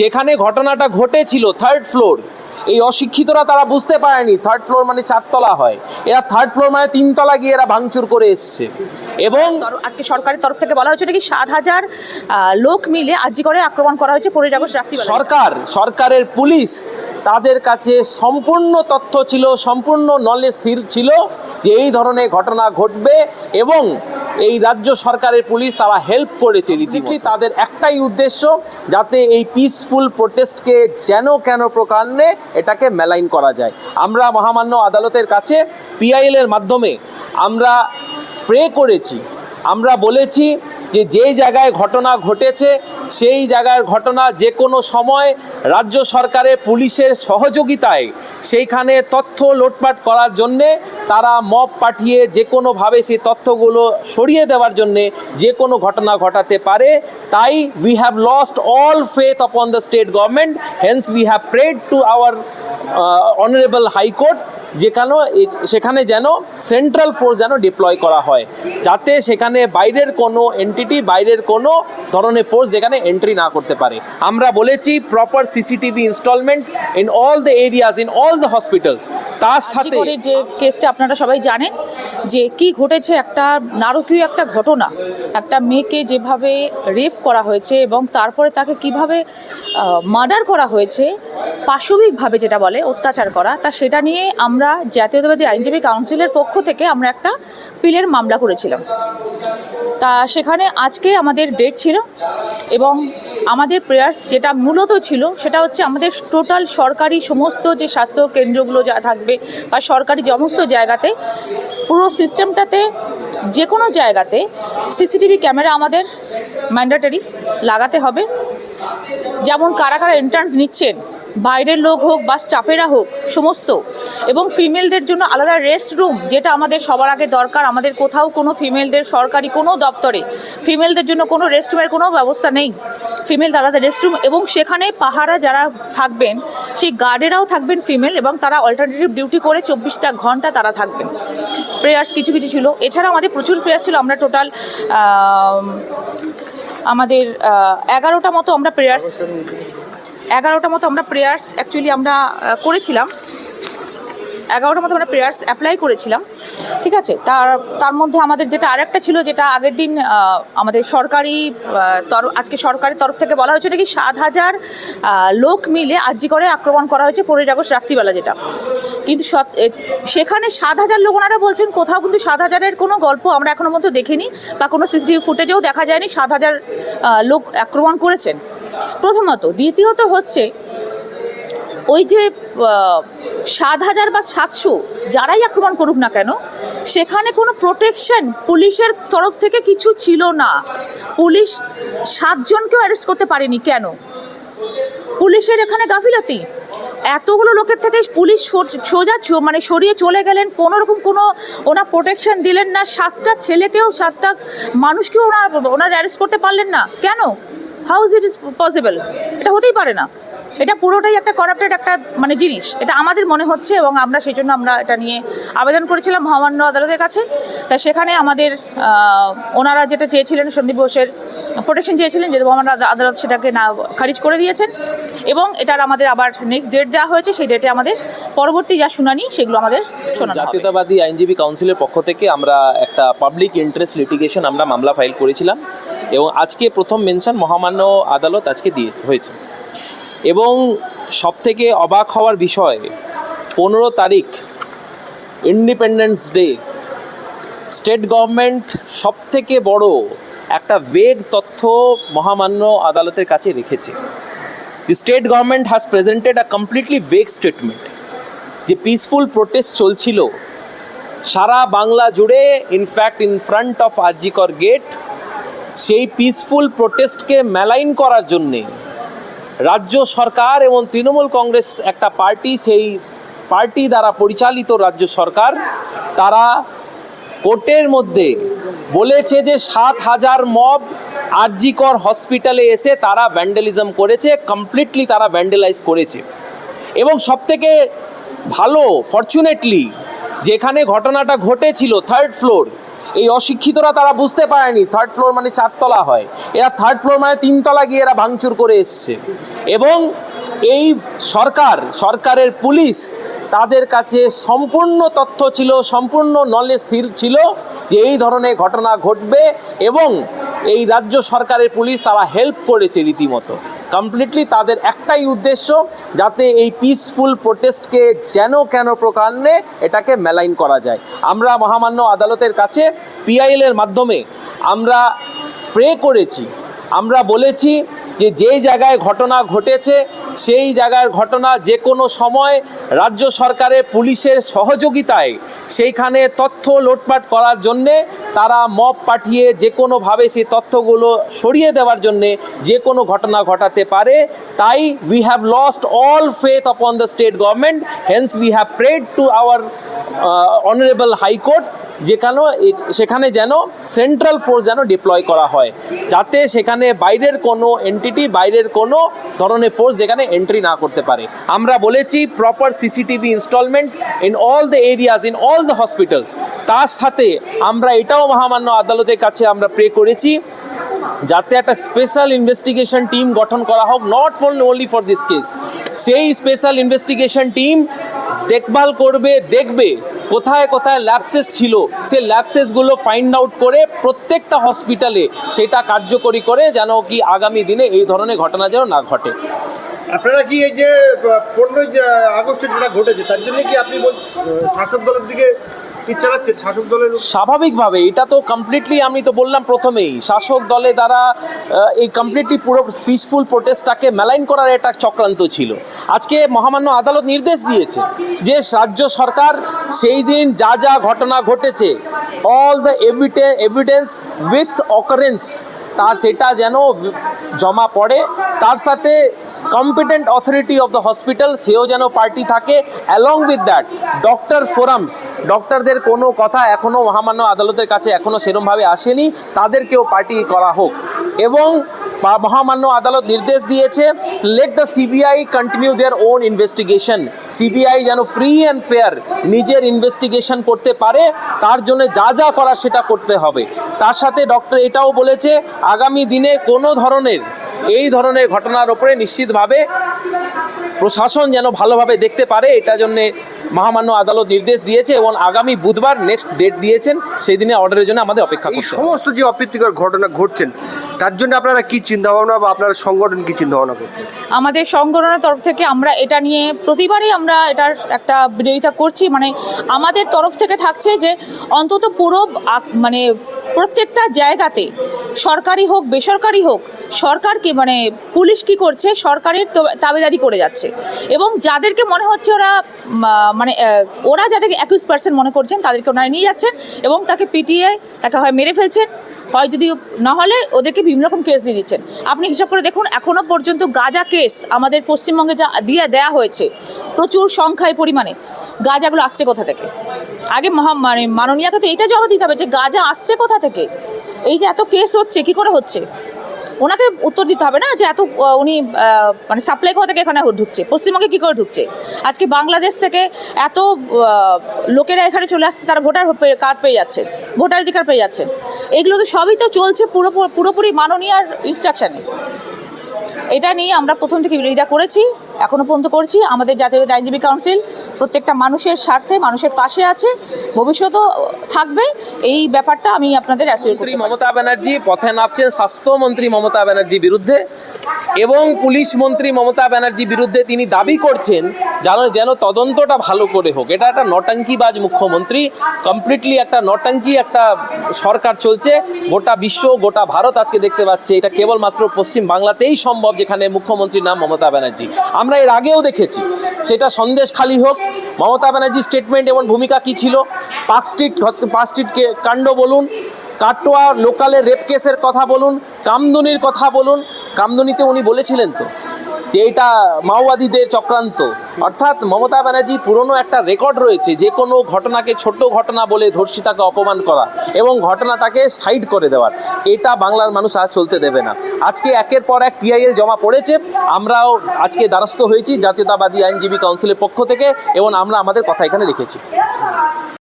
যেখানে ঘটনাটা ঘটেছিল থার্ড ফ্লোর এই অশিক্ষিতরা তারা বুঝতে পারেনি থার্ড ফ্লোর মানে চারতলা হয়। এরা থার্ড ফ্লোর মানে তিনতলা গিয়ে এরা ভাঙচুর করে এসছে। এবং আজকে সরকারের তরফ থেকে বলা হয়েছে নাকি সাত হাজার লোক মিলে আর্জি করে আক্রমণ করা হয়েছে পনেরোই আগস্ট রাত্রিবেলা সরকার সরকারের পুলিশ তাদের কাছে সম্পূর্ণ তথ্য ছিল, সম্পূর্ণ নলেজ স্থির ছিল যে এই ধরনের ঘটনা ঘটবে এবং এই রাজ্য সরকারের পুলিশ তারা হেল্প করেছে রীতিমতো। তাদের একটাই উদ্দেশ্য যাতে এই পিসফুল প্রোটেস্টকে যেন কেন প্রকারে এটাকে মেলাইন করা যায়। আমরা মহামান্য আদালতের কাছে পিআইএল এর মাধ্যমে আমরা প্রে করেছি। আমরা বলেছি যে যেই জায়গায় ঘটনা ঘটেছে সেই জায়গার ঘটনা যে কোনো সময় রাজ্য সরকারের পুলিশের সহযোগিতায় সেইখানে তথ্য লোটপাট করার জন্যে তারা মব পাঠিয়ে যে কোনোভাবে সেই তথ্যগুলো সরিয়ে দেওয়ার জন্যে যে কোনো ঘটনা ঘটাতে পারে। তাই we have lost all faith upon the state government hence we have prayed to our honourable high court যেখানে সেখানে যেন সেন্ট্রাল ফোর্স যেন ডিপ্লয় করা হয় যাতে সেখানে বাইরের কোনো এন্টিটি বাইরের কোনো ধরনের ফোর্স যেখানে এন্ট্রি না করতে পারে। আমরা বলেছি proper CCTV installment in all the areas in all the hospitals তার সাথে যে কেসটা আপনারা সবাই জানেন যে কি ঘটেছে একটা নারকীয় একটা ঘটনা একটা মেয়েকে যেভাবে রেপ করা হয়েছে এবং তারপরে তাকে কীভাবে মার্ডার করা হয়েছে পাশবিকভাবে যেটা বলে অত্যাচার করা, তা সেটা নিয়ে আমরা জাতীয়তাবাদী আইনজীবী কাউন্সিলের পক্ষ থেকে আমরা একটা পিলের মামলা করেছিলাম। তা সেখানে আজকে আমাদের ডেট ছিল এবং আমাদের প্রেয়ার্স যেটা মূলত ছিল সেটা হচ্ছে আমাদের টোটাল সরকারি সমস্ত যে স্বাস্থ্য কেন্দ্রগুলো যা থাকবে বা সরকারি সমস্ত জায়গাতে পুরো সিস্টেমটাতে যে কোনো জায়গাতে সিসিটিভি ক্যামেরা আমাদের ম্যান্ডেটরি লাগাতে হবে। যেমন কারা কারা এন্ট্রান্স নিচ্ছেন বাইরের লোক হোক বা স্টাফেরা হোক, সমস্ত। এবং ফিমেলদের জন্য আলাদা রেস্ট রুম যেটা আমাদের সবার আগে দরকার। আমাদের কোথাও কোনো ফিমেলদের, সরকারি কোনো দপ্তরে ফিমেলদের জন্য কোনো রেস্টরুমের কোনো ব্যবস্থা নেই। ফিমেল আলাদা রেস্টরুম এবং সেখানে পাহারা যারা থাকবেন, সেই গার্ডেরাও থাকবেন ফিমেল এবং তারা অল্টারনেটিভ ডিউটি করে চব্বিশটা ঘণ্টা তারা থাকবেন। প্রেয়ার্স কিছু কিছু ছিল। এছাড়া আমাদের প্রচুর প্রেয়ার্স ছিল। আমরা টোটাল আমাদের এগারোটা মতো আমরা প্রেয়ার্স এগারোটা মতো আমরা প্রেয়ার্স অ্যাকচুয়ালি আমরা করেছিলাম। এগারোটা মতো আমরা প্রেয়ার্স অ্যাপ্লাই করেছিলাম, ঠিক আছে? তার তার মধ্যে আমাদের যেটা আরেকটা ছিল, যেটা আগের দিন আমাদের সরকারি তরফ আজকে সরকারের তরফ থেকে বলা হয়েছে, নাকি সাত হাজার লোক মিলে আর্জি করে আক্রমণ করা হয়েছে পনেরোই আগস্ট রাত্রিবেলা যেটা। কিন্তু সেখানে সাত হাজার লোক ওনারা বলছেন, কোথাও কিন্তু সাত হাজারের কোনো গল্প আমরা এখনও পর্যন্ত দেখিনি, বা কোনো সিসিটিভি ফুটেজেও দেখা যায়নি সাত হাজার লোক আক্রমণ করেছেন। প্রথমত, দ্বিতীয়ত হচ্ছে, ওই যে সাত হাজার বা সাতশো যারাই আক্রমণ করুক না কেন, সেখানে কোনো প্রোটেকশন পুলিশের তরফ থেকে কিছু ছিল না। পুলিশ সাতজনকেও অ্যারেস্ট করতে পারেনি। কেন? পুলিশের এখানে গাফিলতি। এতগুলো লোকের থেকে পুলিশ সোজা মানে সরিয়ে চলে গেলেন। কোনো রকম কোনো ওনার প্রোটেকশন দিলেন না। সাতটা ছেলেকেও, সাতটা মানুষকেও ওনার ওনার অ্যারেস্ট করতে পারলেন না। কেন? How is it is possible এটা হতেই পারে না। এটা পুরোটাই একটা করাপ্টেড একটা মানে জিনিস। এটা আমাদের মনে হচ্ছে এবং আমরা সেই জন্য আমরা এটা নিয়ে আবেদন করেছিলাম মহামান্য আদালতের কাছে। তা সেখানে আমাদের ওনারা যেটা চেয়েছিলেন, সন্দীপ ঘোষের প্রোটেকশন চেয়েছিলেন, যে মহামান্য আদালত সেটাকে না খারিজ করে দিয়েছেন। এবং এটার আমাদের আবার নেক্সট ডেট দেওয়া হয়েছে, সেই ডেটে আমাদের পরবর্তী যা শুনানি, সেগুলো আমাদের শোনানো জাতীয়তাবাদী আইনজীবী কাউন্সিলের পক্ষ থেকে আমরা একটা পাবলিক ইন্টারেস্ট লিটিগেশন আমরা মামলা ফাইল করেছিলাম। এবং আজকে প্রথম মেনশন মহামান্য আদালত আজকে দিয়ে হয়েছে। এবং সবথেকে অবাক হওয়ার বিষয়, পনেরো তারিখ ইন্ডিপেন্ডেন্স ডে স্টেট গভর্নমেন্ট সবথেকে বড় একটা ভেগ তথ্য মহামান্য আদালতের কাছে রেখেছে। The state government has presented a completely vague statement যে পিসফুল প্রোটেস্ট চলছিল। সারা বাংলা জুড়ে in fact in front of RG Kar gate সেই পিসফুল প্রোটেস্টকে মেলাইন করার জন্যে রাজ্য সরকার এবং তৃণমূল কংগ্রেস একটা পার্টি সেই পার্টি দ্বারা পরিচালিত রাজ্য সরকার, তারা কোর্টের মধ্যে বলেছে যে সাত হাজার মব আরজিকর হসপিটালে এসে তারা ভ্যান্ডালিজম করেছে কমপ্লিটলি তারা ভ্যান্ডেলাইজ করেছে। এবং সবথেকে ভালো ফর্চুনেটলি যেখানে ঘটনাটা ঘটেছিল থার্ড ফ্লোর এই অশিক্ষিতরা তারা বুঝতে পারেনি থার্ড ফ্লোর মানে চারতলা হয়। এরা থার্ড ফ্লোর মানে তিনতলা গিয়ে এরা ভাঙচুর করে এসছে। এবং এই সরকার, সরকারের পুলিশ তাদের কাছে সম্পূর্ণ তথ্য ছিল, সম্পূর্ণ নলেজ স্থির ছিল যে এই ধরনের ঘটনা ঘটবে এবং এই রাজ্য সরকারের পুলিশ তারা হেল্প করেছে রীতিমতো। কমপ্লিটলি তাদের একটাই উদ্দেশ্য যাতে এই পিসফুল প্রোটেস্টকে যেন কেন প্রকারে এটাকে মেলাইন করা যায়। আমরা মহামান্য আদালতের কাছে পিআইএলের মাধ্যমে আমরা প্রে করেছি। আমরা বলেছি যে যেই জায়গায় ঘটনা ঘটেছে সেই জায়গার ঘটনা যে কোনো সময় রাজ্য সরকারের পুলিশের সহযোগিতায় সেইখানে তথ্য লোটপাট করার জন্যে তারা মপ পাঠিয়ে যে কোনোভাবে সেই তথ্যগুলো সরিয়ে দেওয়ার জন্যে যে কোনো ঘটনা ঘটাতে পারে। তাই we have lost all faith upon the state government hence we have prayed to our honourable high court যেখানে সেখানে যেন সেন্ট্রাল ফোর্স যেন ডিপ্লয় করা হয়, যাতে সেখানে বাইরের কোনো এন্টিটি বাইরের কোনো ধরনের ফোর্স যেখানে এন্ট্রি না করতে পারে। আমরা বলেছি proper CCTV installment in all the areas in all the hospitals তার সাথে আমরা এটাও মহামান্য আদালতের কাছে আমরা প্রে করেছি যাতে একটা স্পেশাল ইনভেস্টিগেশন টিম গঠন করা হোক not for only for this case সেই স্পেশাল ইনভেস্টিগেশন টিম দেখভাল করবে, দেখবে কোথায় কোথায় ল্যাপসেস ছিল। সে ল্যাপসেসগুলো ফাইন্ড আউট করে প্রত্যেকটা হসপিটালে সেটা কার্যকরী করে যেন কি আগামী দিনে এই ধরনের ঘটনা যেন না ঘটে। আপনারা কি এই যে পনেরোই আগস্টে যেটা ঘটেছে, তার জন্য কি আপনি শাসক দলের দিকে স্বাভাবিকভাবে, এটা তো কমপ্লিটলি আমি তো বললাম প্রথমেই, শাসক দলে দ্বারা এই কমপ্লিটলি পুরো পিসফুল প্রোটেস্টটাকে মেলাইন করার একটা চক্রান্ত ছিল। আজকে মহামান্য আদালত নির্দেশ দিয়েছে যে রাজ্য সরকার সেই দিন যা যা ঘটনা ঘটেছে all the evidence with occurrence তার সেটা যেন জমা পড়ে, তার সাথে competent authority of the hospital সেও যেন পার্টি থাকে। Along with that doctor forums ডক্টরদের কোনো কথা এখনও মহামান্য আদালতের কাছে এখনও সেরমভাবে আসেনি। তাদেরকেও পার্টি করা হোক। এবং মহামান্য আদালত নির্দেশ দিয়েছে let the CBI continue their own investigation CBI যেন ফ্রি অ্যান্ড ফেয়ার নিজের ইনভেস্টিগেশন করতে পারে, তার জন্য যা যা করার সেটা করতে হবে। তার সাথে ডক্টর এটাও বলেছে, আগামী দিনে কোনো ধরনের এই ধরনের ঘটনার ওপরে নিশ্চিতভাবে প্রশাসন যেন ভালোভাবে দেখতে পারে এটা জন্যে মহামান্য আদালত নির্দেশ দিয়েছে এবং আগামী বুধবার নেক্সট ডেট দিয়েছেন সেই দিনে অর্ডারের জন্য আমাদের অপেক্ষা এই হবে। সমস্ত যে অপ্রীতিকর ঘটনা ঘটছেন তার জন্য আপনারা কি চিন্তা ভাবনা বা আপনার সংগঠন কি চিন্তা ভাবনা করছেন আমাদের সংগঠনের তরফ থেকে আমরা এটা নিয়ে প্রতিবারই আমরা এটার একটা বিরোধিতা করছি মানে আমাদের তরফ থেকে থাকছে যে অন্তত পুরো মানে প্রত্যেকটা জায়গাতে, সরকারি হোক, বেসরকারি হোক, সরকারকে মানে পুলিশ কি করছে? সরকারের তাবেদারি করে যাচ্ছে। এবং যাদেরকে মনে হচ্ছে ওরা মানে ওরা যাদেরকে একুশ পার্সেন্ট মনে করছেন, তাদেরকে ওনারা নিয়ে যাচ্ছেন এবং তাকে পিটিয়ে, তাকে হয় মেরে ফেলছেন। হয় যদি না হলে ওদেরকে বিভিন্ন রকম কেস দিয়ে দিচ্ছেন। আপনি হিসাব করে দেখুন, এখনও পর্যন্ত গাজা কেস আমাদের পশ্চিমবঙ্গে যা দিয়ে দেয়া হয়েছে, প্রচুর সংখ্যায় পরিমাণে। গাজাগুলো আসছে কোথা থেকে? আগে মহা মানে মাননীয়কে তো এইটা জবাব দিতে হবে যে গাজা আসছে কোথা থেকে? এই যে এত কেস হচ্ছে, কি করে হচ্ছে? ওনাকে উত্তর দিতে হবে না যে এত উনি মানে সাপ্লাই কোথা থেকে এখানে ঢুকছে? পশ্চিমবঙ্গে কী করে ঢুকছে? আজকে বাংলাদেশ থেকে এত লোকেরা এখানে চলে আসছে, তারা ভোটার কার্ড পেয়ে যাচ্ছে ভোটার অধিকার পেয়ে যাচ্ছেন এগুলো তো সবই তো চলছে পুরো পুরোপুরি মাননীয়ার ইনস্ট্রাকশনে এটা নিয়ে আমরা প্রথম থেকে বিরোধিতা করেছি এখনও পর্যন্ত করছি। আমাদের জাতীয় আইনজীবী কাউন্সিল প্রত্যেকটা মানুষের স্বার্থে মানুষের পাশে আছে ভবিষ্যতেও থাকবে। এই ব্যাপারটা আমি আপনাদের মমতা ব্যানার্জি পথে নামছেন স্বাস্থ্যমন্ত্রী মমতা ব্যানার্জি বিরুদ্ধে এবং পুলিশ মন্ত্রী মমতা ব্যানার্জি বিরুদ্ধে তিনি দাবি করছেন যেন যেন তদন্তটা ভালো করে হোক। এটা একটা নটাঙ্কিবাজ মুখ্যমন্ত্রী কমপ্লিটলি একটা নটাঙ্কি, একটা সরকার চলছে। গোটা বিশ্ব, গোটা ভারত আজকে দেখতে পাচ্ছে, এটা কেবলমাত্র পশ্চিম বাংলাতেই সম্ভব, যেখানে মুখ্যমন্ত্রীর নাম মমতা ব্যানার্জি। আমরা এর আগেও দেখেছি, সেটা সন্দেশ খালি হোক, মমতা ব্যানার্জির স্টেটমেন্ট এবং ভূমিকা কী ছিল? পার্ক স্ট্রিট পার্ক স্ট্রিট কাণ্ড বলুন, কাটোয়া লোকালের রেপ কেসের কথা বলুন, কামদুনির কথা বলুন। কামদুনিতে উনি বলেছিলেন তো যে এটা মাওবাদীদের চক্রান্ত। অর্থাৎ মমতা ব্যানার্জি পুরনো একটা রেকর্ড রয়েছে, যে কোনো ঘটনাকে ছোট ঘটনা বলে ধর্ষিতাকে অপমান করা এবং ঘটনাটাকে সাইড করে দেওয়ার। এটা বাংলার মানুষ আর চলতে দেবে না। আজকে একের পর এক পিআইএল জমা পড়েছে। আমরাও আজকে দ্বারস্থ হয়েছি জাতীয়তাবাদী আইনজীবী কাউন্সিলের পক্ষ থেকে এবং আমরা আমাদের কথা এখানে রেখেছি।